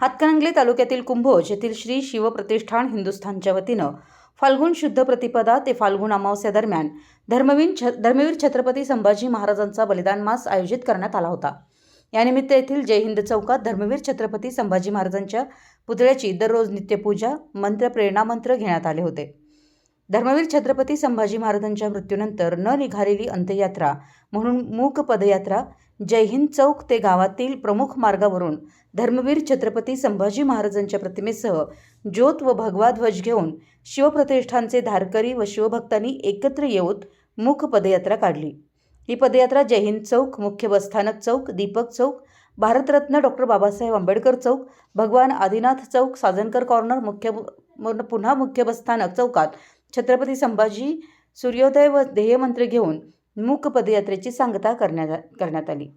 हातकणंगले तालुक्यातील कुंभोज येथील श्री शिवप्रतिष्ठान हिंदुस्थानच्या वतीनं फाल्गुन शुद्ध प्रतिपदा ते फाल्गुन अमावस्या दरम्यान धर्मवीर छ धर्मवीर छत्रपती संभाजी महाराजांचा बलिदान मास आयोजित करण्यात आला होता. यानिमित्त येथील जय हिंद चौकात धर्मवीर छत्रपती संभाजी महाराजांच्या पुतळ्याची दररोज नित्यपूजा मंत्र प्रेरणा मंत्र घेण्यात आले होते. धर्मवीर छत्रपती संभाजी महाराजांच्या मृत्यूनंतर न निघालेली अंत्ययात्रा म्हणून मूक पदयात्रा जय हिंद चौक ते गावातील प्रमुख मार्गावरून धर्मवीर छत्रपती संभाजी महाराजांच्या प्रतिमेसह ज्योत व भगवा ध्वज घेऊन शिवप्रतिष्ठानचे धारकरी व शिवभक्तांनी एकत्र येऊन मुख पदयात्रा काढली. ही पदयात्रा जय हिंद चौक मुख्य बसस्थानक चौक दीपक चौक भारतरत्न डॉक्टर बाबासाहेब आंबेडकर चौक भगवान आदिनाथ चौक साजनकर कॉर्नर मुख्य पुन्हा मुख्य बसस्थानक चौकात छत्रपती संभाजी सूर्योदय व ध्येयमंत्र घेऊन मूक पदयात्रेची सांगता करण्यात करण्यात आली.